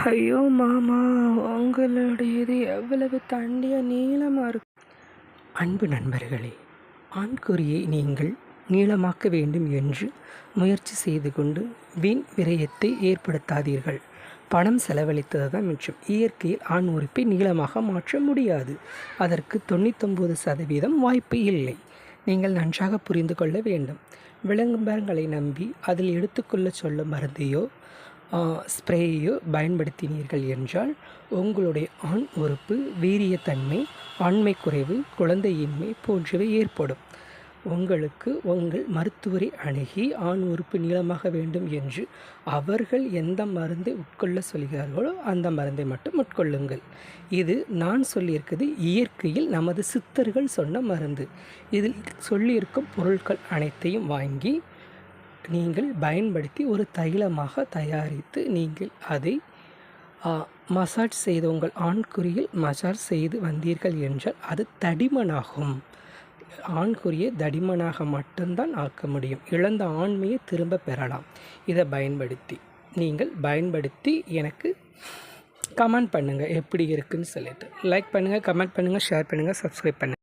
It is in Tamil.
ஐயோ மாமா உங்களுடையது எவ்வளவு தண்டிய நீளமாக இருக்கு. அன்பு நண்பர்களே ஆண்குறியை நீங்கள் நீளமாக்க வேண்டும் என்று முயற்சி செய்து கொண்டு வீண் விரயத்தை ஏற்படுத்தாதீர்கள். பணம் செலவழித்தது தான் மிச்சம். இயற்கையில் ஆண் உறுப்பை நீளமாக மாற்ற முடியாது. அதற்கு தொண்ணூத்தொம்பது சதவீதம் வாய்ப்பு இல்லை. நீங்கள் நன்றாக புரிந்து கொள்ள வேண்டும். விளம்பரங்களை நம்பி அதில் எடுத்துக்கொள்ள சொல்லும் மருந்தையோ ஸ்ப்ரேயோ பயன்படுத்தினீர்கள் என்றால் உங்களுடைய ஆண் உறுப்பு வீரியத்தன்மை ஆண்மை குறைவு குழந்தையின்மை போன்றவை ஏற்படும். உங்களுக்கு உங்கள் மருத்துவரை அணுகி ஆண் உறுப்பு நீளமாக வேண்டும் என்று அவர்கள் எந்த மருந்தை உட்கொள்ள சொல்கிறார்களோ அந்த மருந்தை மட்டும் உட்கொள்ளுங்கள். இது நான் சொல்லியிருக்கிறது இயற்கையில் நமது சித்தர்கள் சொன்ன மருந்து. இதில் சொல்லியிருக்கும் பொருட்கள் அனைத்தையும் வாங்கி நீங்கள் பயன்படுத்தி ஒரு தைலமாக தயாரித்து நீங்கள் அதை மசாஜ் செய்து உங்கள் ஆண்குறியில் மசாஜ் செய்து வந்தீர்கள் என்றால் அது தடிமனாகும். ஆண்குறியை தடிமனாக மட்டும்தான் ஆக்க முடியும். இழந்த ஆண்மையை திரும்ப பெறலாம். இதை பயன்படுத்தி நீங்கள் பயன்படுத்தி எனக்கு கமெண்ட் பண்ணுங்கள் எப்படி இருக்குன்னு சொல்லிட்டு. லைக் பண்ணுங்கள் கமெண்ட் பண்ணுங்கள் ஷேர் பண்ணுங்கள் சப்ஸ்கிரைப் பண்ணுங்கள்